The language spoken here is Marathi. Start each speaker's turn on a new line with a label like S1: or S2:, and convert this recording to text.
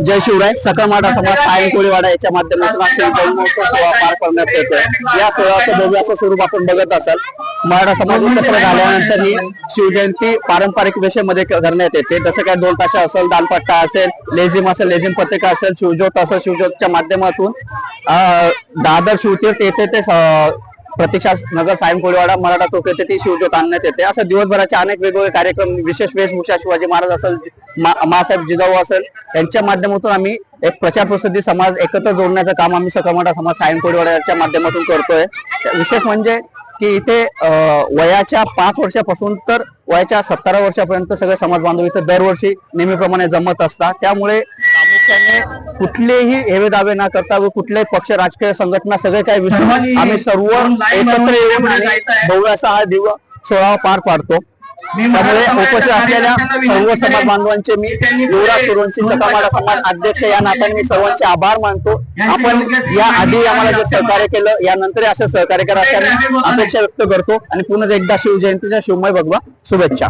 S1: जय शिवराय सकळ मराठा समाज सायन कोळीवाडा याच्या माध्यमातून हा शिवजयंती महोत्सव सोहळा पार करण्यात येतोय. या सोहळ्याचं भव्य असं स्वरूप आपण बघत असाल. मराठा समाज एकत्र झाल्यानंतर ही शिवजयंती पारंपरिक वेशेमध्ये करण्यात येते. जसं काय दोन ताशा असेल दालपट्टा असेल लेझिम असेल लेझिम पत्रिका असेल शिवज्योत असेल शिवज्योतच्या माध्यमातून दादर शिवतीर्थ येथे ते प्रतीक्षा नगर सायम कोळीवाडा मराठा चौक येथे ती शिवज्योत आणण्यात येते. असं दिवसभराचे अनेक वेगवेगळे कार्यक्रम विशेष वेशभूषा शिवाजी महाराज असेल मा- मासाहेब जिजाऊ असेल यांच्या माध्यमातून आम्ही एक प्रचार प्रसिद्धी समाज एकत्र जोडण्याचं काम आम्ही सकमठा समाज सायम कोळीवाड्याच्या माध्यमातून करतोय. विशेष म्हणजे की इथे वयाच्या पाच वर्षापासून तर वयाच्या सत्तरा वर्षापर्यंत सगळे समाज बांधव इथे दरवर्षी नेहमीप्रमाणे जमत असतात. त्यामुळे कुठलेही हेवे दावे न करता व कुठलेही पक्ष राजकीय संघटना सगळे काही विसरून आम्ही सर्व एकत्र येऊन आणि भव्य असा हा दिवस सोहळा पार पाडतो. त्यामुळे उपस्थित असलेल्या सर्व समाज बांधवांचे मी युवराज सुरवंशी सकामाडा समाज अध्यक्ष या नात्याने मी सर्वांचे आभार मानतो. आपण या आधी आम्हाला जे सहकार्य केलं यानंतर असं सहकार्य करा अपेक्षा व्यक्त करतो. आणि पुन्हा एकदा शिवजयंतीच्या शिवमय भगवा शुभेच्छा.